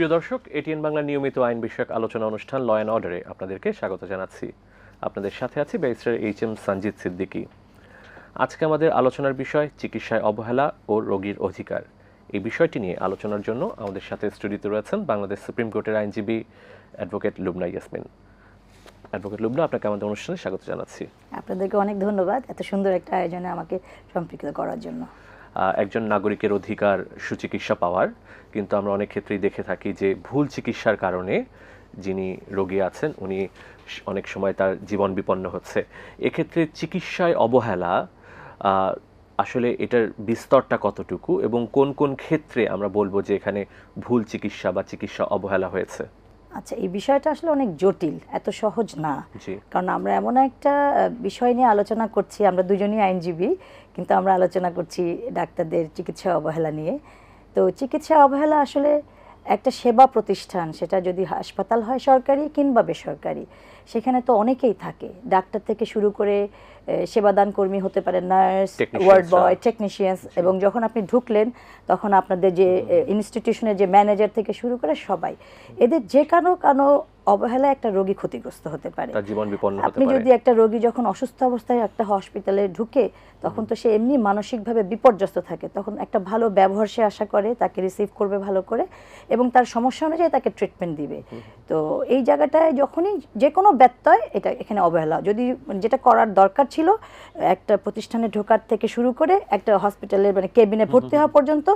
প্রিয় দর্শক, এটিএন বাংলা নিয়মিত আইন বিষয়ক আলোচনা অনুষ্ঠান ল অ্যান্ড অর্ডারে আপনাদেরকে স্বাগত জানাচ্ছি। আপনাদের সাথে আছি barrister H M Sanjit Siddiqui. আজকে আমাদের আলোচনার বিষয় চিকিৎসায় অবহেলা ও রোগীর অধিকার। এই বিষয়টি নিয়ে আলোচনার জন্য আমাদের সাথে স্টুডিওতে রয়েছেন বাংলাদেশ সুপ্রিম কোর্টের আইনজীবী অ্যাডভোকেট লুবনা ইয়াসমিন। অ্যাডভোকেট লুবনা, আপনাকে আমাদের অনুষ্ঠানে স্বাগত জানাচ্ছি। আপনাদেরকে অনেক ধন্যবাদ এত সুন্দর একটা আয়োজনে আমাকে সম্পৃক্ত করার জন্য। একজন নাগরিকের অধিকার সুচিকিৎসা পাওয়ার। কিন্তু আমরা অনেক ক্ষেত্রেই দেখে থাকি যে ভুল চিকিৎসার কারণে যিনি রোগী আছেন, উনি অনেক সময় তার জীবন বিপন্ন হচ্ছে। এক্ষেত্রে চিকিৎসায় অবহেলা আসলে এটার বিস্তরটা কতটুকু এবং কোন কোন ক্ষেত্রে আমরা বলব যে এখানে ভুল চিকিৎসা বা চিকিৎসা অবহেলা হয়েছে? আচ্ছা এই বিষয়টা আসলে অনেক জটিল এত সহজ না। কারণ আমরা এমন একটা বিষয় নিয়ে আলোচনা করছি আমরা দুজনই আইনজীবী কিন্তু আমরা আলোচনা করছি ডাক্তারদের চিকিৎসা অবহেলা নিয়ে। তো চিকিৎসা অবহেলা আসলে একটা সেবা প্রতিষ্ঠান সেটা যদি হাসপাতাল হয় সরকারি কিংবা বেসরকারি সেখানে তো অনেকেই থাকে। ডাক্তার থেকে শুরু করে সেবাদান কর্মী হতে পারে নার্স ওয়ার্ড বয় টেকনিশিয়ানস এবং যখন আপনি ঢুকলেন তখন আপনাদের যে ইনস্টিটিউশনের যে ম্যানেজার থেকে শুরু করে সবাই এদের যে কারও কারও অবহেলায় একটা রোগী ক্ষতিগ্রস্ত হতে পারে। তার জীবন বিপন্ন হতে আপনি যদি একটা রোগী যখন অসুস্থ অবস্থায় একটা হসপিটালে ঢুকে তখন তো সে এমনি মানসিকভাবে বিপর্যস্ত থাকে। তখন একটা ভালো ব্যবহার সে আশা করে তাকে রিসিভ করবে ভালো করে এবং তার সমস্যা অনুযায়ী তাকে ট্রিটমেন্ট দিবে। তো এই জায়গাটায় যখনই যে কোনো ব্যত্যয় এটা এখানে অবহেলা। যদি যেটা করার দরকার ছিল একটা প্রতিষ্ঠানে ঢোকার থেকে শুরু করে একটা হসপিটালের মানে কেবিনে ভর্তি হওয়া পর্যন্ত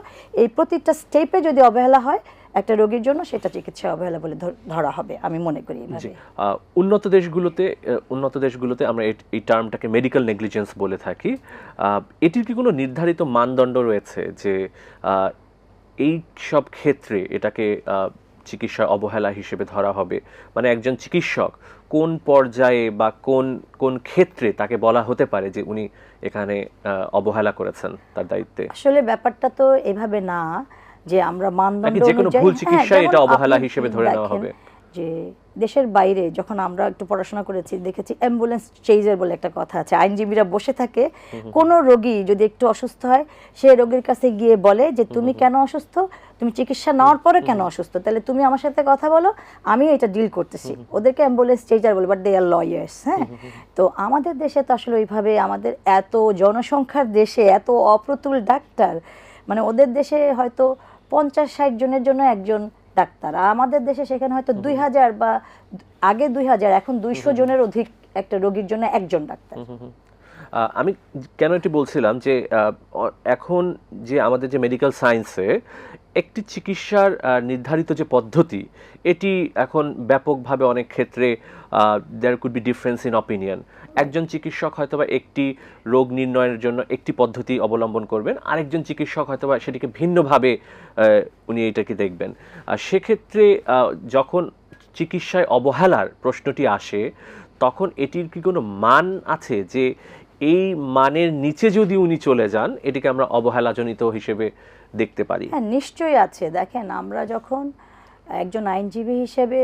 এই প্রতিটা স্টেপে যদি অবহেলা হয় একটা রোগীর জন্য সেটা চিকিৎসা অবহেলা বলে ধরা হবে আমি মনে করি এইভাবে উন্নত দেশগুলোতে উন্নত দেশগুলোতে আমরা এই টার্মটাকে মেডিকেল নেগলিজেন্স বলে থাকি। এটির কি কোনো নির্ধারিত মানদণ্ড রয়েছে যে এই সব ক্ষেত্রে এটাকে আহ, চিকিৎসা অবহেলা হিসেবে ধরা হবে? মানে একজন চিকিৎসক কোন পর্যায়ে বা কোন কোন ক্ষেত্রে তাকে বলা হতে পারে যে উনি এখানে অবহেলা করেছেন তার দায়িত্বে? আসলে ব্যাপারটা তো এভাবে না। যে আমরা মানদণ্ড যে কোনো ভুল হ্যাঁ, চিকিৎসায় যেমন এটা অবহেলা হিসেবে ধরে নেওয়া হবে? যে দেশের বাইরে যখন আমরা একটু পড়াশোনা করেছি দেখেছি অ্যাম্বুলেন্স চেইজার বলে একটা কথা আছে। আইনজীবীরা বসে থাকে কোনো রোগী যদি একটু অসুস্থ হয় সে রোগীর কাছে গিয়ে বলে যে তুমি কেন অসুস্থ? তুমি চিকিৎসা নেওয়ার পরে কেন অসুস্থ? তাহলে তুমি আমার সাথে কথা বলো আমি এটা ডিল করতেছি। ওদেরকে অ্যাম্বুলেন্স চেইজার বলে বাট দে আর লয়ার্স হ্যাঁ? তো আমাদের দেশে তো আসলে ওইভাবে আমাদের এত জনসংখ্যার দেশে এত অপ্রতুল ডাক্তার মানে ওদের দেশে হয়তো পঞ্চাশ ষাট জনের জন্য একজন ডাক্তার। আমাদের দেশে সেখানে হয়তো দুই হাজার বা আগে দুই হাজার এখন দুইশো জনের অধিক একটা রোগীর জন্য একজন ডাক্তার। আমি কেন এটি বলছিলাম যে এখন যে আমাদের যে মেডিকেল সায়েন্সে একটি চিকিৎসার নির্ধারিত যে পদ্ধতি এটি এখন ব্যাপকভাবে অনেক ক্ষেত্রে there could be difference in opinion একজন চিকিৎসক হয়তোবা একটি রোগ নির্ণয়ের জন্য একটি পদ্ধতি অবলম্বন করবেন, আরেকজন চিকিৎসক হয়তোবা সেটিকে ভিন্নভাবে উনি এটাকে দেখবেন। আর সেক্ষেত্রে যখন চিকিৎসায় অবহেলার প্রশ্নটি আসে, তখন এটির কি কোনো মান আছে যে এই মানের নিচে যদি উনি চলে যান, এটিকে আমরা অবহেলাজনিত হিসেবে দেখতে পারি? হ্যাঁ নিশ্চয়ই আছে। দেখেন, আমরা যখন একজন আইনজীবী হিসেবে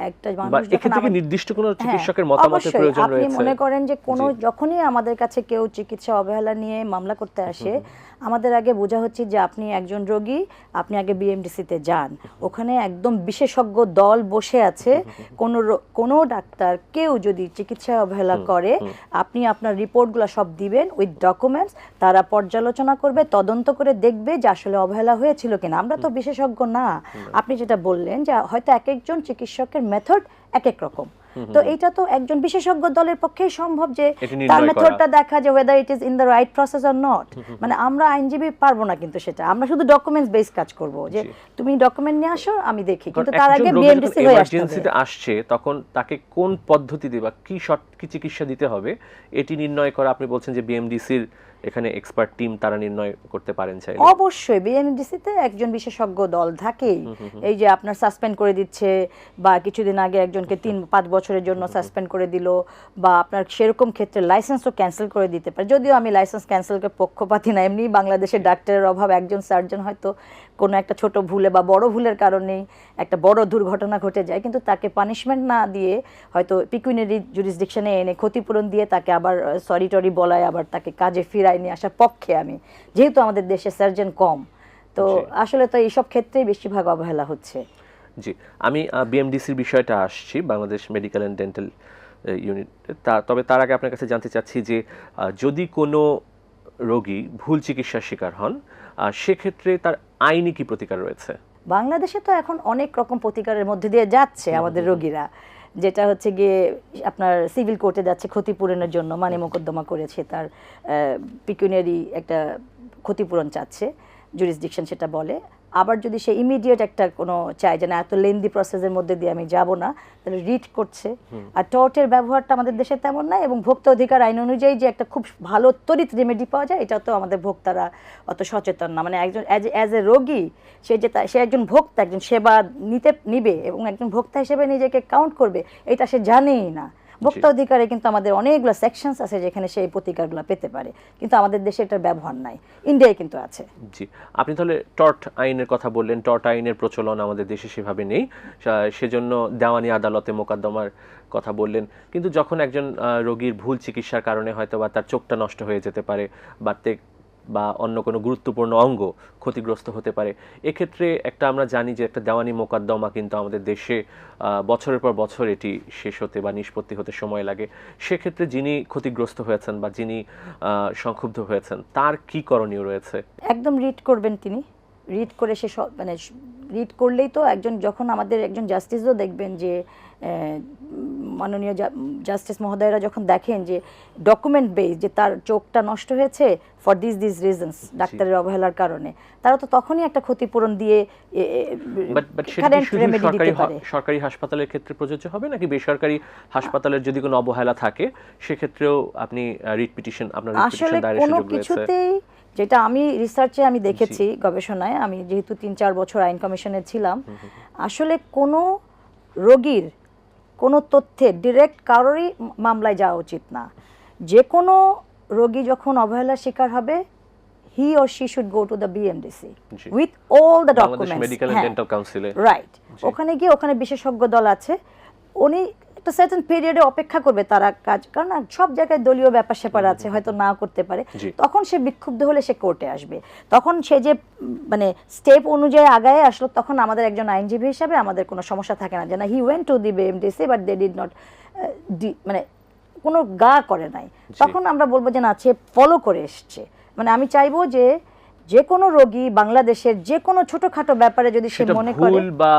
একটা মানুষ যখন এক্ষেত্রে কি আমাদের- নির্দিষ্ট কোনো হ্যাঁ, চিকিৎসকের মতামতের প্রয়োজন রয়েছে? আপনি মনে করেন যে কোনো যখনই আমাদের কাছে কেউ চিকিৎসা অবহেলা নিয়ে মামলা করতে আসে আমাদের আগে বোঝা হচ্ছে যে আপনি একজন রোগী আপনি আগে বিএমডিসিতে যান। ওখানে একদম বিশেষজ্ঞ দল বসে আছে। কোনো রো- কোনো ডাক্তার কেউ যদি চিকিৎসা অবহেলা করে আপনি আপনার রিপোর্টগুলো সব দিবেন উইথ ডকুমেন্টস তারা পর্যালোচনা করবে তদন্ত করে দেখবে যে আসলে অবহেলা হয়েছিল কিনা। আমরা তো বিশেষজ্ঞ না। আপনি যেটা বললেন যে হয়তো এক একজন চিকিৎসকের মেথড এক এক রকম। তো এটা তো একজন বিশেষজ্ঞ দলের পক্ষেই সম্ভব যে তার মেথডটা দেখা যে whether it is in the right process or not মানে আমরা আইনজীবী পারব না কিন্তু সেটা। আমরা শুধু ডকুমেন্টস বেস কাজ করব যে তুমি ডকুমেন্ট নিয়ে আসো আমি দেখি। কিন্তু তার আগে বিএমডিসি হয়ে আসতে হবে। এমার্জেন্সিতে আসছে তখন তাকে কোন পদ্ধতিতে বা কি শর্ট কি চিকিৎসা দিতে হবে এটি নির্ণয় করা আপনি বলছেন যে বিএমডিসির এখানে এক্সপার্ট টিম তারা নির্ণয় করতে পারেন চাইলে। অবশ্যই বিএনডিসিতে একজন বিশেষজ্ঞ দল থাকেই। এই যে আপনার সাসপেন্ড করে দিচ্ছে বা কিছুদিন আগে একজনকে তিন পাঁচ বছরের জন্য সাসপেন্ড করে দিল বা আপনার সেরকম ক্ষেত্রে লাইসেন্সও ক্যান্সেল করে দিতে পারে। যদিও আমি লাইসেন্স ক্যান্সেলকে পক্ষপাতি না এমনি বাংলাদেশের ডাক্তারের অভাব একজন সার্জন হয়তো কোনো একটা ছোট ভুলে বা বড় ভুলের কারণেই একটা বড় দুর্ঘটনা ঘটে যায় কিন্তু তাকে পানিশমেন্ট না দিয়ে হয়তো পিকুইনারি জুরিসডিকশনে এনে ক্ষতিপূরণ দিয়ে তাকে আবার সরি টরি বলায় আবার তাকে কাজে ফিরায়। নিয়ে আসার পক্ষে আমি যেহেতু আমাদের দেশে সার্জন কম তো আসলে তো এইসব ক্ষেত্রেই বেশিরভাগ অবহেলা হচ্ছে। জি আমি বিএমডিসির বিষয়টা আসছি Bangladesh medical and dental unit তা তবে তার আগে আপনার কাছে জানতে চাচ্ছি যে যদি কোনো রোগী ভুল চিকিৎসার শিকার হন সেক্ষেত্রে তার আইনি কি প্রতিকার রয়েছে? বাংলাদেশে তো এখন অনেক রকম প্রতিকারের মধ্যে দিয়ে যাচ্ছে আমাদের রোগীরা। যেটা হচ্ছে গিয়ে আপনার সিভিল কোর্টে যাচ্ছে ক্ষতিপূরণের জন্য মানে মোকদ্দমা করেছে তার পিকুনিয়ারি একটা ক্ষতিপূরণ চাচ্ছে জুরিসডিকশন সেটা বলে। আবার যদি সে ইমিডিয়েট একটা কোনো চায় যে না এত লেন্দি প্রসেসের মধ্যে দিয়ে আমি যাব না তাহলে রিট করছে। আর টর্টের ব্যবহারটা আমাদের দেশে তেমন না এবং ভোক্তা অধিকার আইন অনুযায়ী যে একটা খুব ভালো তড়িৎ রেমেডি পাওয়া যায় এটা তো আমাদের ভোক্তারা অত সচেতন না। মানে একজন অ্যাজ এ রোগী সে যে সে একজন ভোক্তা একজন সেবা নিতে নিবে এবং একজন ভোক্তা হিসেবে নিজেকে কাউন্ট করবে এটা সে জানেই না। ভোক্তা অধিকারে কিন্তু আমাদের অনেকগুলো সেকশনস আছে যেখানে সেই প্রতিকারগুলো পেতে পারে। কিন্তু আমাদের দেশে এটার ব্যবহার নাই। ইন্ডিয়ায় কিন্তু আছে। জি। আপনি তাহলে টর্ট আইনের কথা বললেন। টর্ট আইনের প্রচলন আমাদের দেশে সেভাবে নেই। সেজন্য দেওয়ানি আদালতে মোকদ্দমার কথা বললেন। কিন্তু যখন একজন রোগীর ভুল চিকিৎসার কারণে হয়তো বা তার চোখটা নষ্ট হয়ে যেতে পারে বা বা অন্য কোনো গুরুত্বপূর্ণ অঙ্গ ক্ষতিগ্রস্ত হতে পারে। এক্ষেত্রে একটা আমরা জানি যে একটা দেওয়ানি মোকদ্দমা কিন্তু আমাদের দেশে বছরের পর বছর এটি শেষ হতে বা নিষ্পত্তি হতে সময় লাগে। সেক্ষেত্রে যিনি ক্ষতিগ্রস্ত হয়েছেন বা যিনি সংক্ষুব্ধ হয়েছেন, তার কি করণীয় রয়েছে? একদম রিড করবেন তিনি। রিড করে সে মানে রিড করলেই তো একজন যখন আমাদের একজন জাস্টিসও দেখবেন যে মাননীয় জাস্টিস মহোদয়রা যখন দেখেন যে ডকুমেন্ট বেস যে তার চোখটা নষ্ট হয়েছে ফর দিস দিস রিজনস ডাক্তারের অবহেলার কারণে তারা তো তখনই একটা ক্ষতিপূরণ দিয়ে সরকারি হাসপাতালের ক্ষেত্রে প্রযোজ্য হবে নাকি বেসরকারি হাসপাতালের যদি কোনো অবহেলা থাকে সেক্ষেত্রেও আপনি রিট পিটিশন আপনার আসলে কোনো কিছুতেই যেটা আমি রিসার্চে আমি দেখেছি গবেষণায় আমি যেহেতু তিন চার বছর আইন কমিশনে ছিলাম আসলে কোনো রোগীর কোনো তথ্যের ডিরেক্ট কারোরই মামলায় যাওয়া উচিত না। যে কোনো রোগী যখন অবহেলার শিকার হবে he or she should go to the BMDC with all the documents medical and dental কাউন্সিলে রাইট ওখানে গিয়ে ওখানে বিশেষজ্ঞ দল আছে। উনি একটা সার্টেন পিরিয়ডে অপেক্ষা করবে তারা কাজ কারণ সব জায়গায় দলীয় ব্যাপার স্যাপার আছে হয়তো না করতে পারে। তখন সে বিক্ষুব্ধ হলে সে কোর্টে আসবে। তখন সে যে মানে স্টেপ অনুযায়ী আগায় আসলো তখন আমাদের একজন আইনজীবী হিসাবে আমাদের কোনো সমস্যা থাকে না যে না he went to the BMDC but they did not মানে কোনো গা করে নাই। তখন আমরা বলব যে না সে ফলো করে এসছে। মানে আমি চাইব যে যে কোনো রোগী বাংলাদেশের যে কোনো ছোটখাটো ব্যাপারে যদি সে সেটা মনে করে বা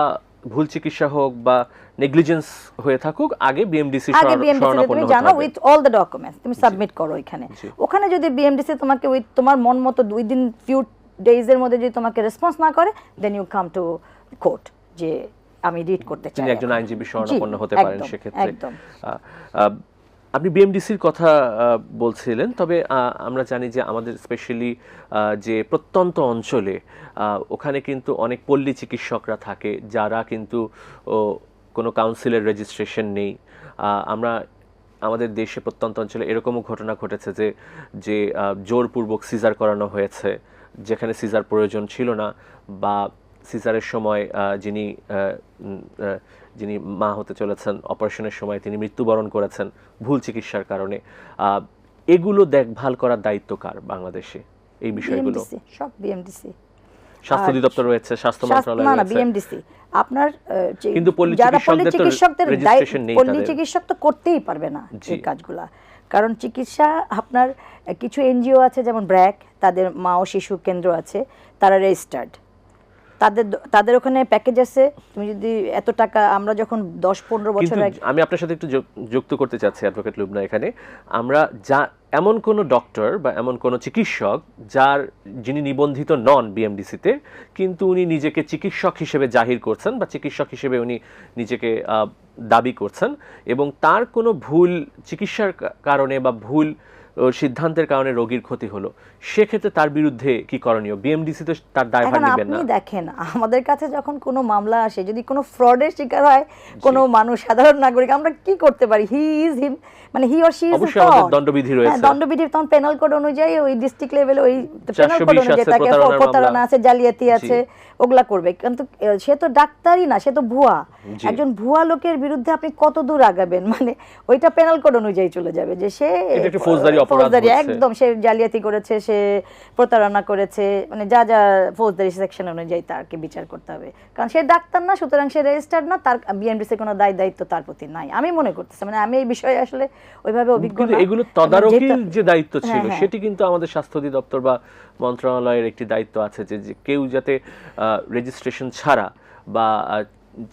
ভুল চিকিৎসা হোক বা নেগলিজেন্স হয়ে থাকুক আগে বিএমডিসি আগে বিএমডিসি তুমি জানো উইথ অল দ্য ডকুমেন্টস তুমি সাবমিট করো এখানে ওখানে যদি বিএমডিসি তোমাকে উইথ তোমার মন মতো দুই দিন ফিউ ডেজের মধ্যে যদি তোমাকে রেসপন্স না করে then you come to court যে আমি রিড করতে চাই একজন। আইনজীবী শরণাপন্ন হতে পারেন সেক্ষেত্রে। আপনি বিএমডিসির কথা বলছিলেন তবে আমরা জানি যে আমাদের স্পেশালি যে প্রত্যন্ত অঞ্চলে ওখানে কিন্তু অনেক পল্লী চিকিৎসকরা থাকে যারা কিন্তু কোনো কাউন্সিলের রেজিস্ট্রেশন নেই। আমরা, আমাদের দেশে প্রত্যন্ত অঞ্চলে এরকমও ঘটনা ঘটেছে যে যে জোরপূর্বক সিজার করানো হয়েছে, যেখানে সিজার প্রয়োজন ছিল না বা সিজারের সময় যিনি যিনি মা হতে চলেছেন অপারেশনের সময় তিনি মৃত্যুবরণ করেছেন ভুল চিকিৎসার কারণে। এগুলো দেখভাল করার দায়িত্ব কার বাংলাদেশে? এই বিষয়গুলো। সব বিএমডিসি স্বাস্থ্য অধিদপ্তর রয়েছে স্বাস্থ্য মন্ত্রণালয় না না বিএমডিসি আপনার কিন্তু যারা পল্লী চিকিৎসকদের পল্লী চিকিৎসক তো করতেই পারবে না। এই কাজগুলা। কারণ চিকিৎসা আপনার কিছু এনজিও আছে যেমন ব্র্যাক তাদের মা ও শিশু কেন্দ্র আছে তারা রেজিস্টার্ড তাদের তাদের ওখানে প্যাকেজ আছে। তুমি যদি এত টাকা আমরা যখন দশ পনেরো বছর আমি আপনার সাথে একটু যুক্ত করতে চাচ্ছি অ্যাডভোকেট লুবনা এখানে। আমরা যা এমন কোনো ডক্টর বা এমন কোনো চিকিৎসক যার যিনি নিবন্ধিত নন বিএমডিসিতে কিন্তু উনি নিজেকে চিকিৎসক হিসেবে জাহির করছেন বা চিকিৎসক হিসেবে উনি নিজেকে দাবি করছেন এবং তার কোনো ভুল চিকিৎসার কারণে বা ভুল সিদ্ধান্তের কারণে রোগীর ক্ষতি হলো। সেক্ষেত্রে তার বিরুদ্ধে কি করণীয়? বিএমডিসি তো তার দায়ভার নেবেন না। আপনি দেখেন আমাদের কাছে যখন কোনো মামলা আসে যদি কোনো ফ্রডের শিকার হয় কোনো মানুষ সাধারণ নাগরিক আমরা কি করতে পারি? হি ইজ হিম মানে হি অর শি ইজ অবশ্যই আমাদের দণ্ডবিধি রয়েছে। দণ্ডবিধি তখন পেনাল কোড অনুযায়ী ওই ডিস্ট্রিক্ট লেভেলে ওই পেনাল কোড অনুযায়ী তাকে প্রতারণা আছে জালিয়াতি আছে ওগুলা করবে। কিন্তু সে তো ডাক্তারই না সে তো ভুয়া। একজন ভুয়া লোকের বিরুদ্ধে আপনি কত দূর আগাবেন? মানে ওইটা পেনাল কোড অনুযায়ী চলে যাবে যে সে ফৌজদারি অপরাধ একদম সে জালিয়াতি করেছে সে সে প্রতারণা করেছে মানে যা যা ফৌজদারি সেকশন অনুযায়ী তাকে বিচার করতে হবে। কারণ সে ডাক্তার না সুতরাং সে রেজিস্টার্ড না তার বিএনপিসির কোনো দায় দায়িত্ব তার প্রতি নাই। আমি মনে করতেছি মানে আমি এই বিষয়ে আসলে ওইভাবে অভিজ্ঞ এগুলো তদারকির যে দায়িত্ব ছিল হ্যাঁ, হ্যাঁ। সেটি কিন্তু আমাদের স্বাস্থ্য অধিদপ্তর বা মন্ত্রণালয়ের একটি দায়িত্ব আছে যে কেউ যাতে রেজিস্ট্রেশন ছাড়া বা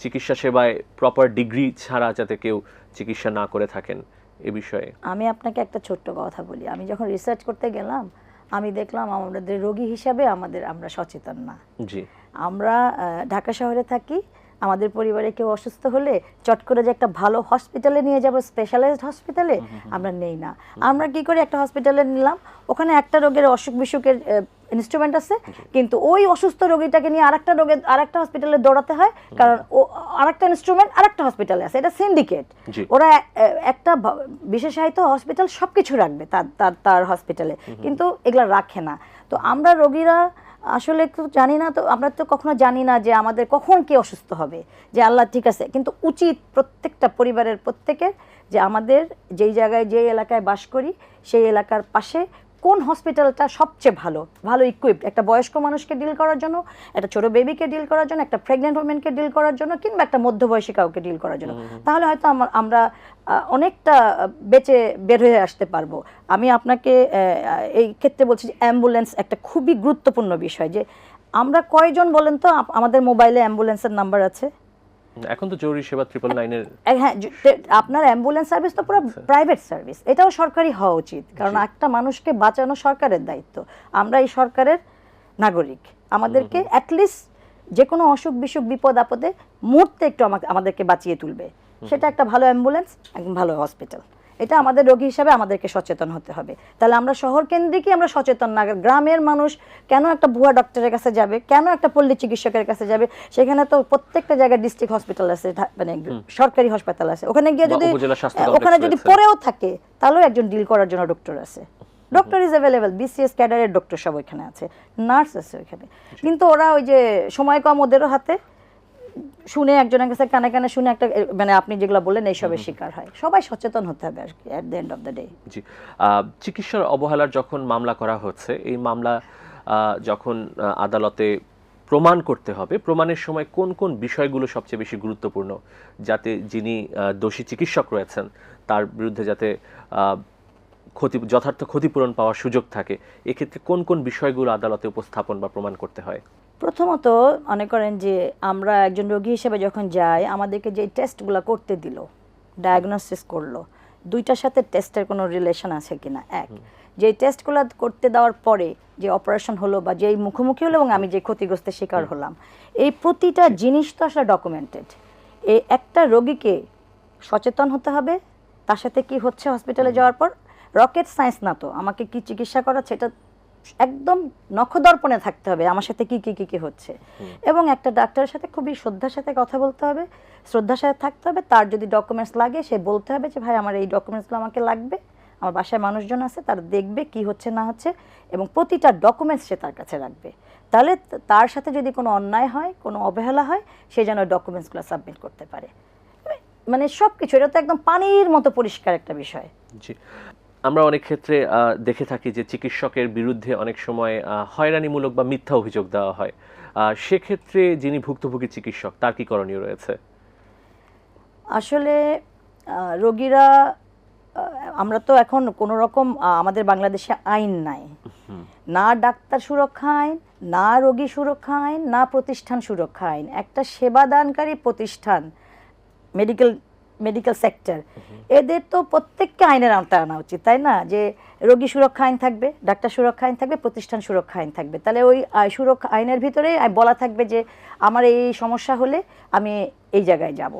চিকিৎসা সেবায় প্রপার ডিগ্রি ছাড়া যাতে কেউ চিকিৎসা না করে থাকেন এ বিষয়ে। আমি আপনাকে একটা ছোট্ট কথা বলি। আমি যখন রিসার্চ করতে গেলাম আমি দেখলাম আমাদের রোগী হিসাবে আমাদের আমরা সচেতন না। জি। আমরা ঢাকা শহরে থাকি আমাদের পরিবারে কেউ অসুস্থ হলে চট করে যে একটা ভালো হসপিটালে নিয়ে যাব স্পেশালাইজড হসপিটালে আমরা নেই না। আমরা কি করে একটা হসপিটালে নিলাম? ওখানে একটা রোগের অসুখ বিসুখের ইনস্ট্রুমেন্ট আছে কিন্তু ওই অসুস্থ রোগীটাকে নিয়ে আরেকটা রোগের আরেকটা হসপিটালে দৌড়াতে হয় কারণ ও আরেকটা ইনস্ট্রুমেন্ট আরেকটা হসপিটালে আছে এটা সিন্ডিকেট ওরা একটা বিশেষায়িত হসপিটাল সব কিছু রাখবে তার তার তার হসপিটালে কিন্তু এগুলো রাখে না। তো আমরা রোগীরা আসলে তো জানি না তো আমরা তো কখনো জানি না যে আমাদের কখন কে অসুস্থ হবে যে আল্লাহ ঠিক আছে। কিন্তু উচিত প্রত্যেকটা পরিবারের প্রত্যেকের যে আমাদের যেই জায়গায় যে এলাকায় বাস করি সেই এলাকার পাশে কোন হসপিটালটা সবচেয়ে ভালো? ভালো ইকুইপড একটা বয়স্ক মানুষকে ডিল করার জন্য একটা ছোট বেবিকে ডিল করার জন্য একটা প্রেগনেন্ট ওমেনকে ডিল করার জন্য কিংবা একটা মধ্যবয়সী কাউকে ডিল করার জন্য। তাহলে হয়তো আমার- আমরা অনেকটা বেঁচে বের হয়ে আসতে পারব। আমি আপনাকে এই ক্ষেত্রে বলছি যে অ্যাম্বুলেন্স একটা খুবই গুরুত্বপূর্ণ বিষয় যে আমরা কয়জন বলেন তো আমাদের মোবাইলে অ্যাম্বুলেন্সের নাম্বার আছে? এখন তো জরুরি সেবা ট্রিপল নাইনের হ্যাঁ আপনার অ্যাম্বুলেন্স সার্ভিস তো পুরো প্রাইভেট সার্ভিস এটাও সরকারি হওয়া উচিত কারণ একটা মানুষকে বাঁচানো সরকারের দায়িত্ব। আমরা এই সরকারের নাগরিক। আমাদেরকে অ্যাটলিস্ট যে কোনো অসুখ বিসুখ বিপদ আপদে মুহূর্তে একটু আমাকে আমাদেরকে বাঁচিয়ে তুলবে। সেটা একটা ভালো অ্যাম্বুলেন্স একদম ভালো হসপিটাল এটা আমাদের রোগী হিসাবে আমাদেরকে সচেতন হতে হবে। তাহলে আমরা শহর কেন্দ্রিকই আমরা সচেতন না গ্রামের মানুষ কেন একটা ভুয়া ডক্টরের কাছে যাবে? কেন একটা পল্লী চিকিৎসকের কাছে যাবে? সেখানে তো প্রত্যেকটা জায়গায় ডিস্ট্রিক্ট হসপিটাল আছে মানে সরকারি হাসপাতাল আছে। ওখানে গিয়ে যদি ওখানে যদি। পড়েও থাকে তাহলেও একজন ডিল করার জন্য ডক্টর আছে। ডক্টর ইজ অ্যাভেলেবেল বিসিএস ক্যাডারের ডক্টর সব ওইখানে আছে নার্স আছে ওইখানে। কিন্তু ওরা ওই যে সময় কম ওদেরও হাতে শুনে একজনের কাছে কানে কানে শুনে একটা মানে আপনি যেগুলো বললেন এইসবের শিকার হয়। সবাই সচেতন হতে হবে আর কি at the end of the day জি। চিকিৎসার অবহেলার যখন মামলা করা হচ্ছে এই মামলা যখন আদালতে প্রমাণ করতে হবে প্রমাণের সময় কোন কোন বিষয়গুলো সবচেয়ে বেশি গুরুত্বপূর্ণ যাতে যিনি দোষী চিকিৎসক রয়েছেন তার বিরুদ্ধে যাতে আহ, ক্ষতি যথার্থ ক্ষতিপূরণ পাওয়ার সুযোগ থাকে এক্ষেত্রে কোন কোন বিষয়গুলো আদালতে উপস্থাপন বা প্রমাণ করতে হয়? প্রথমত মনে করেন যে আমরা একজন রোগী হিসেবে যখন যাই আমাদেরকে যে টেস্টগুলো করতে দিল ডায়াগনোসিস করল দুইটার সাথে টেস্টের কোনো রিলেশন আছে কিনা? এক যে টেস্টগুলো করতে দেওয়ার পরে যে অপারেশন হলো বা যেই মুখোমুখি হলো এবং আমি যে ক্ষতিগ্রস্তের শিকার হলাম এই প্রতিটা জিনিস তো আসলে ডকুমেন্টেড এই একটা রোগীকে সচেতন হতে হবে তার সাথে কি হচ্ছে হসপিটালে যাওয়ার পর? রকেট সায়েন্স না তো আমাকে কি চিকিৎসা করা এটা একদম নখদর্পণে থাকতে হবে আমার সাথে কি কি কি কি হচ্ছে। এবং একটা ডাক্তারের সাথে খুবই শ্রদ্ধার সাথে কথা বলতে হবে শ্রদ্ধার সাথে থাকতে হবে তার যদি ডকুমেন্টস লাগে সে বলতে হবে যে ভাই আমার এই ডকুমেন্টসগুলো আমাকে লাগবে আমার বাসায় মানুষজন আছে তারা দেখবে কি হচ্ছে না হচ্ছে এবং প্রতিটা ডকুমেন্টস সে তার কাছে রাখবে। তাহলে তার সাথে যদি কোনো অন্যায় হয় কোনো অবহেলা হয় সে যেন ডকুমেন্টসগুলো সাবমিট করতে পারে। মানে সব কিছু এটা তো একদম পানির মতো পরিষ্কার একটা বিষয়। জি। আমরা অনেক ক্ষেত্রে দেখে থাকি যে চিকিৎসকের বিরুদ্ধে অনেক সময় হয়রানিমূলক বা মিথ্যা অভিযোগ দেওয়া হয়। সেক্ষেত্রে যিনি ভুক্তভোগী চিকিৎসক তার কি করণীয় রয়েছে? আসলে রোগীরা আমরা তো এখন কোনো রকম আমাদের বাংলাদেশে আইন নাই। না ডাক্তার সুরক্ষা আইন না রোগী সুরক্ষা আইন না প্রতিষ্ঠান সুরক্ষা আইন। একটা সেবাদানকারী প্রতিষ্ঠান মেডিকেল মেডিকেল সেক্টর এদের তো প্রত্যেককে আইনের আওতায় আনা উচিত তাই না? যে রোগী সুরক্ষা আইন থাকবে ডাক্তার সুরক্ষা আইন থাকবে প্রতিষ্ঠান সুরক্ষা আইন থাকবে। তাহলে ওই সুরক্ষা আইনের ভিতরে বলা থাকবে যে আমার এই সমস্যা হলে আমি এই জায়গায় যাব।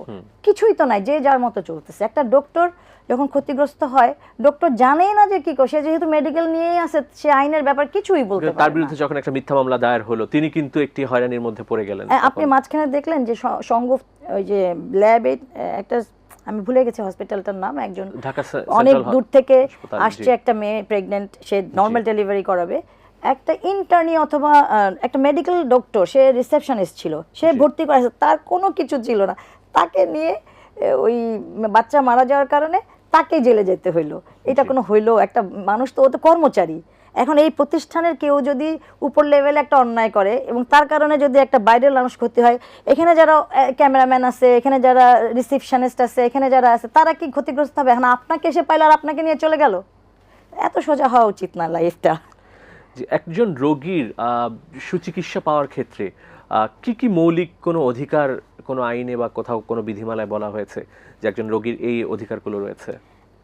কিছুই তো নাই যে যার মতো চলতেছে। একটা ডক্টর যখন ক্ষতিগ্রস্ত হয় ডক্টর জানেই না যে কি করে সে যেহেতু মেডিকেল নিয়েই আছে সে আইনের ব্যাপার কিছুই বলতে তার। বিরুদ্ধে যখন একটা মিথ্যা মামলা দায়ের হলো তিনি কিন্তু একটি হয়রানির মধ্যে পড়ে গেলেন হ্যাঁ, আপনি মাঝখানে দেখলেন যে সঙ্গ ওই যে ল্যাবে একটা আমি ভুলে গেছি হসপিটালটার নাম একজন অনেক দূর থেকে আসছে একটা মেয়ে প্রেগনেন্ট সে নর্মাল ডেলিভারি করাবে। একটা ইন্টার্নি অথবা একটা মেডিকেল ডক্টর সে রিসেপশনিস্ট ছিল সে ভর্তি করেছে তার কোনো কিছু ছিল না। তাকে নিয়ে ওই বাচ্চা মারা যাওয়ার কারণে তাকে জেলে যেতে হইল। এটা কোনো হইল একটা মানুষ তো ও তো কর্মচারী। এখন এই প্রতিষ্ঠানের কেউ যদি উপর লেভেলে একটা অন্যায় করে এবং তার কারণে যদি একটা বাইরের মানুষ ক্ষতি হয়, এখানে যারা ক্যামেরাম্যান আছে, এখানে যারা রিসিপশনিস্ট আছে, এখানে যারা আছে, তারা কি ক্ষতিগ্রস্ত হবে? এখন আপনাকে এসে পাইলে আর আপনাকে নিয়ে চলে গেল? এত সোজা হওয়া উচিত না লাইফটা একজন রোগীর সুচিকিৎসা পাওয়ার ক্ষেত্রে কি কি মৌলিক কোনো অধিকার কোনো আইনে বা কোথাও কোনো বিধিমালায় বলা হয়েছে যে একজন রোগীর এই অধিকারগুলো রয়েছে?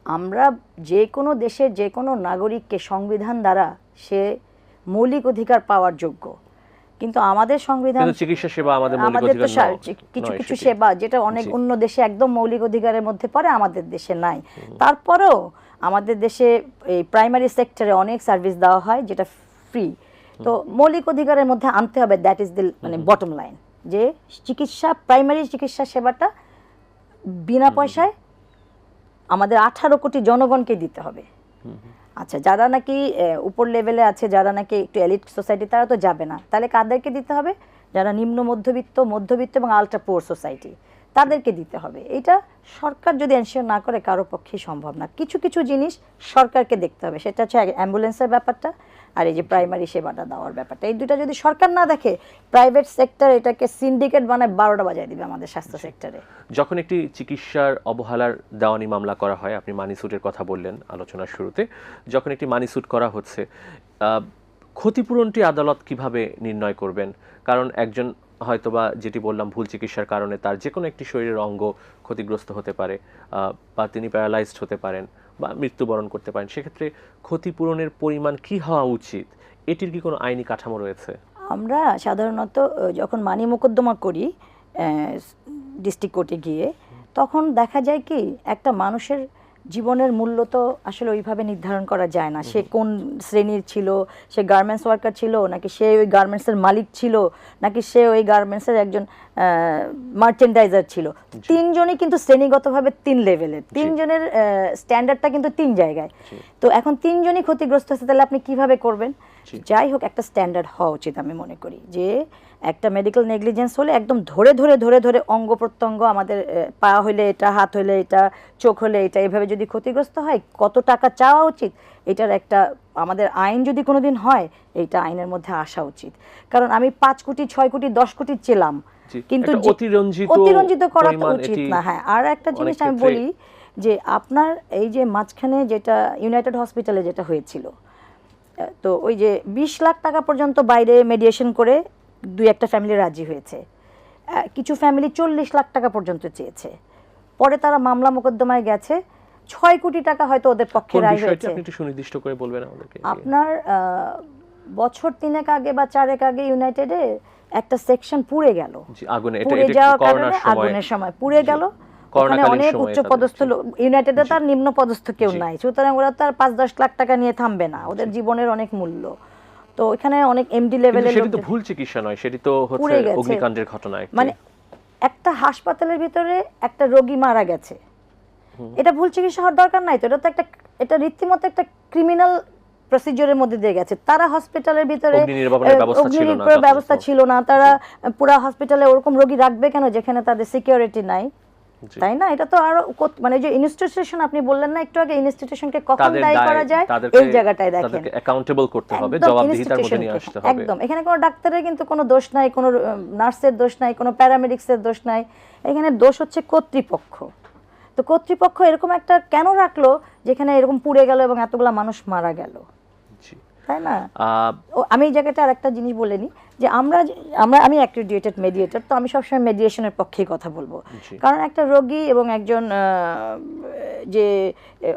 আমরা যে কোনো দেশের যে কোনো নাগরিককে সংবিধান দ্বারা সে মৌলিক অধিকার পাওয়ার যোগ্য। কিন্তু আমাদের সংবিধান চিকিৎসা সেবা আমাদের আমাদের তো কিছু কিছু সেবা যেটা অনেক অন্য দেশে একদম মৌলিক অধিকারের মধ্যে পড়ে আমাদের দেশে নাই। তারপরেও আমাদের দেশে এই প্রাইমারি সেক্টরে অনেক সার্ভিস দেওয়া হয় যেটা ফ্রি। তো মৌলিক অধিকারের মধ্যে আনতে হবে দ্যাট ইজ দি মানে বটম লাইন। যে চিকিৎসা প্রাইমারি চিকিৎসা সেবাটা বিনা পয়সায় আমাদের আঠারো কোটি জনগণকে দিতে হবে। আচ্ছা যারা নাকি উপর লেভেলে আছে, যারা নাকি একটু এলিট সোসাইটি তারা তো যাবে না। তাহলে কাদেরকে দিতে হবে? যারা নিম্ন মধ্যবিত্ত মধ্যবিত্ত এবং আলট্রা পোর সোসাইটি তাদেরকে দিতে হবে। এটা সরকার যদি এনশিওর না করে, কারও পক্ষেই সম্ভব না। কিছু কিছু জিনিস সরকারকে দেখতে হবে। সেটা হচ্ছে অ্যাম্বুলেন্সের ব্যাপারটা আর এই যে প্রাইমারি সেবাটা দেওয়ার ব্যাপারটা। এই দুটা যদি সরকার না দেখে প্রাইভেট সেক্টর এটাকে সিন্ডিকেট বানায় বারোটা বাজায় দিবে আমাদের স্বাস্থ্য সেক্টরে যখন একটি চিকিৎসার অবহেলার দেওয়ানি মামলা করা হয়, আপনি মানি সুটের কথা বললেন আলোচনার শুরুতে, যখন একটি মানি সুট করা হচ্ছে ক্ষতিপূরণটি আদালত কীভাবে নির্ণয় করবেন? কারণ একজন হয়তোবা যেটি বললাম, ভুল চিকিৎসার কারণে তার যে কোনো একটি শরীরের অঙ্গ ক্ষতিগ্রস্ত হতে পারে বা তিনি প্যারালাইজড হতে পারেন, বা মৃত্যুবরণ করতে পারেন। সেক্ষেত্রে ক্ষতিপূরণের পরিমাণ কি হওয়া উচিত? এটির কি কোনো আইনি কাঠামো রয়েছে? আমরা সাধারণত যখন মানি মোকদ্দমা করি ডিস্ট্রিক্ট কোর্টে গিয়ে, তখন দেখা যায় কি, একটা মানুষের জীবনের মূল্য তো আসলে ওইভাবে নির্ধারণ করা যায় না। সে কোন শ্রেণির ছিল সে গার্মেন্টস ওয়ার্কার ছিল নাকি সে ওই গার্মেন্টসের মালিক ছিল নাকি সে ওই গার্মেন্টসের একজন মার্চেন্ডাইজার ছিল। তিনজনই কিন্তু শ্রেণীগতভাবে তিন লেভেলের তিনজনের স্ট্যান্ডার্ডটা কিন্তু তিন জায়গায়। তো এখন তিনজনই ক্ষতিগ্রস্ত হচ্ছে তাহলে আপনি কীভাবে করবেন? যাই হোক একটা স্ট্যান্ডার্ড হওয়া উচিত আমি মনে করি যে একটা মেডিকেল নেগলিজেন্স হলে একদম ধরে ধরে ধরে ধরে অঙ্গ প্রত্যঙ্গ আমাদের পা হলে এটা হাত হলে এটা চোখ হলে এটা এভাবে যদি ক্ষতিগ্রস্ত হয় কত টাকা চাওয়া উচিত? এটার একটা আমাদের আইন যদি কোনোদিন হয় এইটা আইনের মধ্যে আসা উচিত। কারণ আমি পাঁচ কোটি ছয় কোটি দশ কোটি চেলাম। কিন্তু অতিরঞ্জিত অতিরঞ্জিত করা তো উচিত না। হ্যাঁ আর একটা জিনিস আমি বলি যে আপনার এই যে মাঝখানে যেটা ইউনাইটেড হসপিটালে যেটা হয়েছিল তো ওই যে বিশ লাখ টাকা পর্যন্ত বাইরে মেডিয়েশন করে দুই একটা ফ্যামিলি রাজি হয়েছে। কিছু ফ্যামিলি চল্লিশ লাখ টাকা পর্যন্ত চেয়েছে। পরে তারা মামলা মোকদ্দমায় গেছে। ছয় কোটি টাকা হয়তো ওদের পক্ষে রায় হয়েছে। আপনি একটু সুনির্দিষ্ট করে বলবেন আমাদেরকে? আপনার বছর তিনেক আগে বা চারেক আগে ইউনাইটেডে একটা সেকশন পুড়ে গেল। পুড়ে যাওয়ার কারণে সময়। আগুনের সময় পুড়ে গেল। ওখানে অনেক উচ্চ পদস্থ ইউনাইটেডে তার নিম্ন পদস্থ কেউ। নাই। সুতরাং ওরা তার পাঁচ দশ লাখ টাকা নিয়ে থামবে না। ওদের জীবনের অনেক মূল্য। তো এখানে অনেক এমডি লেভেলের সেটি তো ভুল চিকিৎসা নয় সেটি তো হচ্ছে অগ্নিকাণ্ডের ঘটনা একটি। মানে একটা হাসপাতালের ভিতরে একটা রোগী মারা গেছে। এটা ভুল চিকিৎসা হওয়ার দরকার নাই তো এটা তো একটা এটা রীতিমতো একটা ক্রিমিনাল প্রসিডিওরের মধ্যে দিয়ে গেছে। তারা হসপিটালের ভিতরে অগ্নি নির্বাপনের ব্যবস্থা ছিল না তারা পুরা হসপিটালে ওরকম রোগী রাখবে কেন যেখানে তাদের সিকিউরিটি নাই। তাই না? এটা তো আরও মানে যে ইনস্টিটিউশন আপনি বললেন না একটু আগে ইনস্টিটিউশনকে কখন দায়ী করা যায়? এই জায়গাটায় দেখেন। তাদেরকে অ্যাকাউন্টেবল করতে হবে জবাবদিহিতার মধ্যে নিয়ে আসতে হবে। একদম। এখানে কোনো ডাক্তারের কিন্তু কোনো দোষ নাই কোনো নার্সের দোষ নাই কোনো প্যারামেডিক্সের দোষ নাই। এখানে দোষ হচ্ছে কর্তৃপক্ষ। তো কর্তৃপক্ষ এরকম একটা কেন রাখল যেখানে এরকম পুড়ে গেল এবং এতগুলা মানুষ মারা গেল? জি। তাই না? আমি এই জায়গাটা আরেকটা জিনিস বলে নিই। যে আমরা যে- আমরা আমি অ্যাক্রিডিয়েটেড মেডিয়েটর তো আমি সবসময় মেডিয়েশনের পক্ষেই কথা বলব। কারণ একটা রোগী এবং একজন যে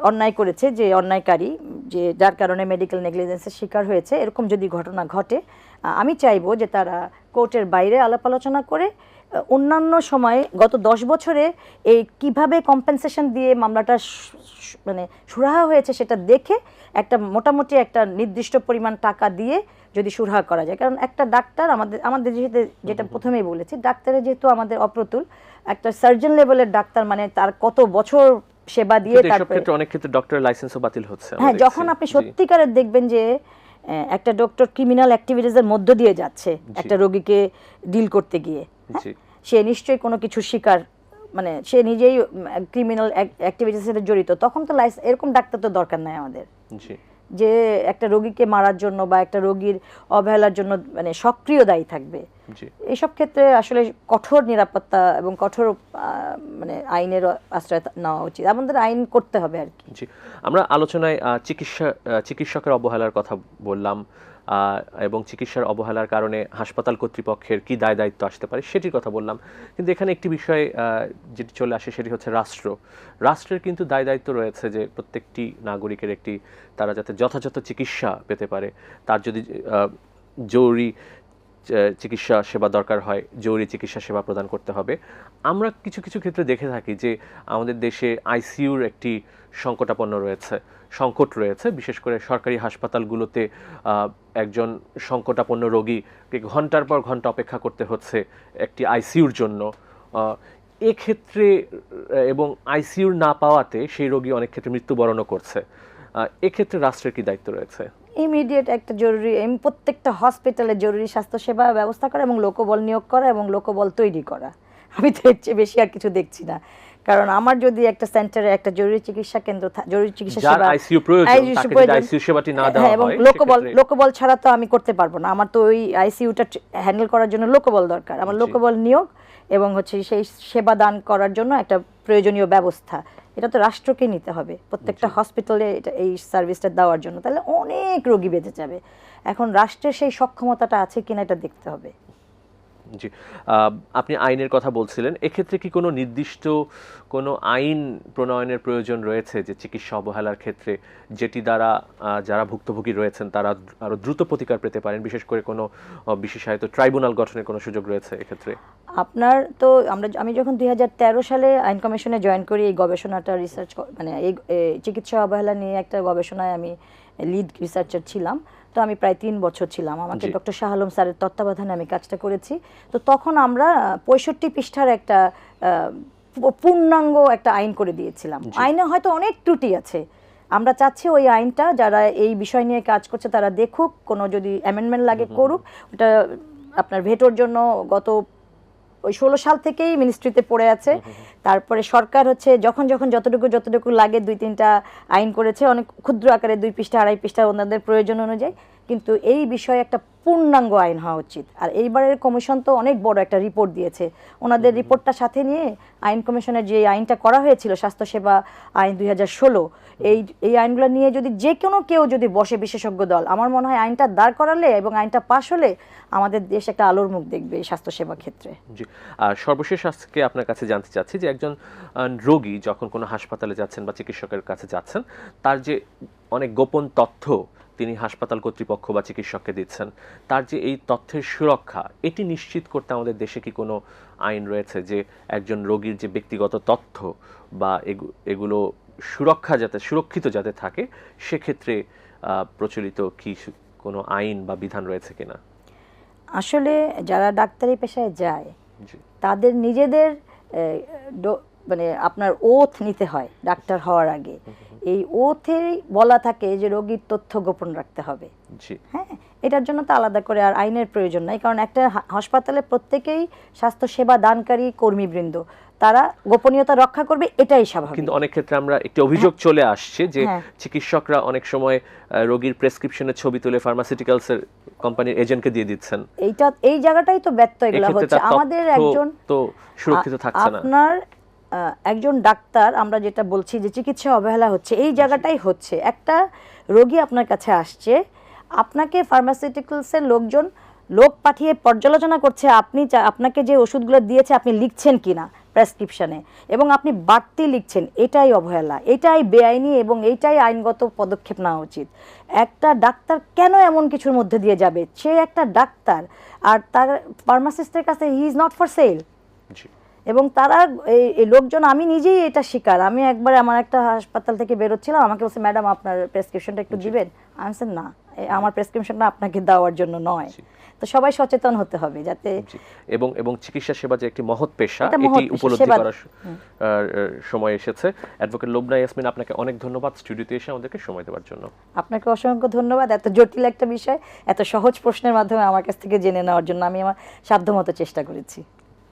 অন্যায় করেছে যে অন্যায়কারী যে যার কারণে মেডিকেল নেগলিজেন্সের শিকার হয়েছে এরকম যদি ঘটনা ঘটে আমি চাইব যে তারা কোর্টের বাইরে আলাপ আলোচনা করে অন্যান্য সময়ে গত দশ বছরে এই কীভাবে কম্পেনসেশন দিয়ে মামলাটা মানে সুরাহা হয়েছে সেটা দেখে একটা মোটামুটি একটা নির্দিষ্ট পরিমাণ টাকা দিয়ে যদি সুরাহা করা যায়। কারণ একটা ডাক্তার আমাদের আমাদের যেহেতু যেটা প্রথমেই বলেছি ডাক্তারের যেহেতু আমাদের অপ্রতুল একটা সার্জন লেভেলের ডাক্তার মানে তার কত বছর সেবা দিয়ে তারপরে অনেক ক্ষেত্রে ডক্টরের লাইসেন্সও বাতিল হচ্ছে হ্যাঁ যখন আপনি। সত্যিকারের দেখবেন যে একটা ডক্টর ক্রিমিনাল অ্যাক্টিভিটিসের মধ্য দিয়ে যাচ্ছে একটা রোগীকে ডিল করতে গিয়ে হ্যাঁ? সে নিশ্চয়ই কোনো কিছু শিকার মানে সে নিজেই ক্রিমিনাল অ্যাক্টিভিটির সাথে জড়িত তখন তো লাইস এরকম ডাক্তার তো দরকার নাই আমাদের। জি। যে একটা রোগীকে মারার জন্য বা একটা রোগীর অবহেলার জন্য মানে সক্রিয় দায়ী থাকবে। এইসব ক্ষেত্রে আসলে কঠোর নিরাপত্তা এবং কঠোর আহ, মানে আইনের আশ্রয় নেওয়া উচিত। আমাদের আইন করতে হবে আর কি। জি। আমরা আলোচনায় চিকিৎসা চিকিৎসকের অবহেলার কথা বললাম। এবং চিকিৎসার অবহেলার কারণে হাসপাতাল কর্তৃপক্ষের কি দায় দায়িত্ব আসতে পারে সেটির কথা বললাম। কিন্তু এখানে একটি বিষয় যেটি চলে আসে সেটি হচ্ছে রাষ্ট্র। রাষ্ট্রের কিন্তু দায় দায়িত্ব রয়েছে যে প্রত্যেকটি নাগরিকের একটি, তারা যাতে যথাযথ চিকিৎসা পেতে পারে। তার যদি জরুরি চিকিৎসা সেবা দরকার হয়, জরুরি চিকিৎসা সেবা প্রদান করতে হবে। আমরা কিছু কিছু ক্ষেত্রে দেখে থাকি যে আমাদের দেশে আইসিইউর একটি সংকটাপন্ন রয়েছে। সংকট রয়েছে, বিশেষ করে সরকারি হাসপাতালগুলোতে একজন সংকটাপন্ন রোগীকে ঘণ্টার পর ঘণ্টা অপেক্ষা করতে হচ্ছে একটি আইসিইউর জন্য। এক্ষেত্রে, এবং আইসিইউর না পাওয়াতে সেই রোগী অনেক ক্ষেত্রে মৃত্যুবরণও করছে। এক্ষেত্রে রাষ্ট্রের কি দায়িত্ব রয়েছে? ইমিডিয়েট একটা জরুরি প্রত্যেকটা হসপিটালে জরুরি স্বাস্থ্যসেবা ব্যবস্থা করা এবং লোকবল নিয়োগ করা এবং লোকবল তৈরি করা। আমি তো এর চেয়ে বেশি আর কিছু দেখছি না। কারণ আমার যদি একটা সেন্টারে একটা জরুরি চিকিৎসা কেন্দ্র জরুরি চিকিৎসা সেবা আইসিইউ প্রয়োজন তাকে আইসিইউ সেবাটি না হ্যাঁ, দেওয়া এবং হয় লোকবল সেক্ষেত্রে- লোকবল ছাড়া তো আমি করতে পারব না। আমার তো ওই আইসিইউটা হ্যান্ডেল করার জন্য লোকবল দরকার। আমার লোকবল নিয়োগ এবং হচ্ছে সেই সেবা দান করার জন্য একটা প্রয়োজনীয় ব্যবস্থা। এটা তো রাষ্ট্রকে নিতে হবে। প্রত্যেকটা হসপিটালে এটা এই সার্ভিসটা দেওয়ার জন্য। তাহলে অনেক রোগী বেঁচে যাবে। এখন রাষ্ট্রের সেই সক্ষমতাটা আছে কিনা এটা দেখতে হবে। জি। আপনি আইনের কথা বলছিলেন। এক্ষেত্রে কি কোনো নির্দিষ্ট কোনো আইন প্রণয়নের প্রয়োজন রয়েছে যে চিকিৎসা অবহেলার ক্ষেত্রে? যেটি দ্বারা যারা ভুক্তভোগী রয়েছেন, তারা আরও দ্রুত প্রতিকার পেতে পারেন? বিশেষ করে কোনো বিশেষায়িত ট্রাইব্যুনাল গঠনের কোনো সুযোগ রয়েছে এক্ষেত্রে? আপনার তো আমরা, আমি যখন দুই হাজার তেরো সালে আইন কমিশনে জয়েন করি, এই গবেষণাটা রিসার্চ মানে এই চিকিৎসা অবহেলা নিয়ে একটা গবেষণায় আমি লিড রিসার্চার ছিলাম। তো আমি প্রায় তিন বছর ছিলাম। আমাকে ডক্টর শাহ আলম স্যারের তত্ত্বাবধানে আমি কাজটা করেছি। তো তখন আমরা পঁয়ষট্টি পৃষ্ঠার একটা পূর্ণাঙ্গ একটা আইন করে দিয়েছিলাম। আইনে হয়তো অনেক ত্রুটি আছে। আমরা চাচ্ছি ওই আইনটা যারা এই বিষয় নিয়ে কাজ করছে তারা দেখুক কোনো যদি অ্যামেন্ডমেন্ট লাগে করুক। ওটা আপনার ভেটোর জন্য গত ওই ষোলো সাল থেকেই মিনিস্ট্রিতে পড়ে আছে। তারপরে সরকার হচ্ছে যখন যখন যতটুকু যতটুকু লাগে দুই তিনটা আইন করেছে অনেক ক্ষুদ্র আকারে দুই পৃষ্ঠা আড়াই পৃষ্ঠা ওনাদের প্রয়োজন অনুযায়ী। কিন্তু এই বিষয়ে একটা পূর্ণাঙ্গ আইন হওয়া উচিত। আর এইবারের কমিশন তো অনেক বড় একটা রিপোর্ট দিয়েছে। ওনাদের রিপোর্টটা সাথে নিয়ে আইন কমিশনের যে আইনটা করা হয়েছিল স্বাস্থ্যসেবা আইন দুই হাজার ষোলো এই এই আইনগুলো নিয়ে যদি যে কোনো কেউ যদি বসে বিশেষজ্ঞ দল আমার মনে হয় আইনটা দাঁড় করালে এবং আইনটা পাশ হলে আমাদের দেশ একটা আলোর মুখ দেখবে এই স্বাস্থ্যসেবা ক্ষেত্রে। জি। আর সর্বশেষ আজকে আপনার কাছে জানতে চাচ্ছি যে একজন রোগী যখন কোনো হাসপাতালে যাচ্ছেন বা চিকিৎসকের কাছে যাচ্ছেন তার যে অনেক গোপন তথ্য তিনি হাসপাতাল কর্তৃপক্ষ বা চিকিৎসককে দিচ্ছেন। তার যে এই তথ্যের সুরক্ষা এটি নিশ্চিত করতে আমাদের দেশে কি কোনো আইন রয়েছে যে একজন রোগীর যে ব্যক্তিগত তথ্য বা এগুলো সুরক্ষা যাতে সুরক্ষিত যাতে থাকে সেক্ষেত্রে প্রচলিত কি কোনো আইন বা বিধান রয়েছে কিনা? আসলে যারা ডাক্তারি পেশায় যায় তাদের নিজেদের মানে আপনার ওথ নিতে হয় ডাক্তার হওয়ার আগে। এই ওথেই বলা থাকে যে রোগীর তথ্য গোপন রাখতে হবে। জি। হ্যাঁ? এটার জন্য তো আলাদা করে আর আইনের প্রয়োজন নাই কারণ একটা হাসপাতালে প্রত্যেকেই স্বাস্থ্য সেবা দানকারী কর্মীবৃন্দ তারা গোপনীয়তা রক্ষা করবে এটাই স্বাভাবিক। কিন্তু অনেক ক্ষেত্রে আমরা একটি অভিযোগ চলে আসছে যে হ্যাঁ। চিকিৎসকরা অনেক সময় রোগীর প্রেসক্রিপশনের ছবি তুলে ফার্মাসিউটিক্যালস এর কোম্পানির এজেন্টকে দিয়ে দিচ্ছেন। এইটা এই জায়গাটাই তো ব্যর্থ এগুলো হচ্ছে। আমাদের একজন তো সুরক্ষিত থাকছে না। আপনার একজন ডাক্তার, আমরা যেটা বলছি যে চিকিৎসা অবহেলা হচ্ছে, এই জায়গাটাই হচ্ছে। একটা রোগী আপনার কাছে আসছে, আপনাকে ফার্মাসিউটিক্যালসের লোকজন, লোক পাঠিয়ে পর্যালোচনা করছে আপনি আপনাকে যে ওষুধগুলো দিয়েছে আপনি লিখছেন কিনা প্রেসক্রিপশানে, এবং আপনি বাড়তি লিখছেন, এটাই অবহেলা, এটাই বেআইনি এবং এইটাই আইনগত পদক্ষেপ নেওয়া উচিত। একটা ডাক্তার কেন এমন কিছুর মধ্যে দিয়ে যাবে? সে একটা ডাক্তার, আর তার ফার্মাসিস্টের কাছে he is not for sale এবং তারা এই লোকজন আমি নিজেই এটা শিকার। আমি একবার আমার একটা হাসপাতাল থেকে বেরোচ্ছিলাম আমাকে বলছে ম্যাডাম আপনার প্রেসক্রিপশনটা একটু দিবেন? আমি না আমার প্রেসক্রিপশনটা আপনাকে দেওয়ার জন্য নয়। তো সবাই সচেতন হতে হবে যাতে এবং এবং চিকিৎসা সেবা যে একটি মহৎ পেশা এটি উপলব্ধি করার সময় এসেছে। অ্যাডভোকেট লোবনা ইয়াসমিন আপনাকে অনেক ধন্যবাদ। স্টুডিওতে এসে আমাদেরকে সময় দেওয়ার জন্য। আপনাকে অসংখ্য ধন্যবাদ। এত জটিল একটা বিষয় এত সহজ প্রশ্নের মাধ্যমে আমার কাছ থেকে জেনে নেওয়ার জন্য আমি আমার সাধ্যমতো চেষ্টা করেছি।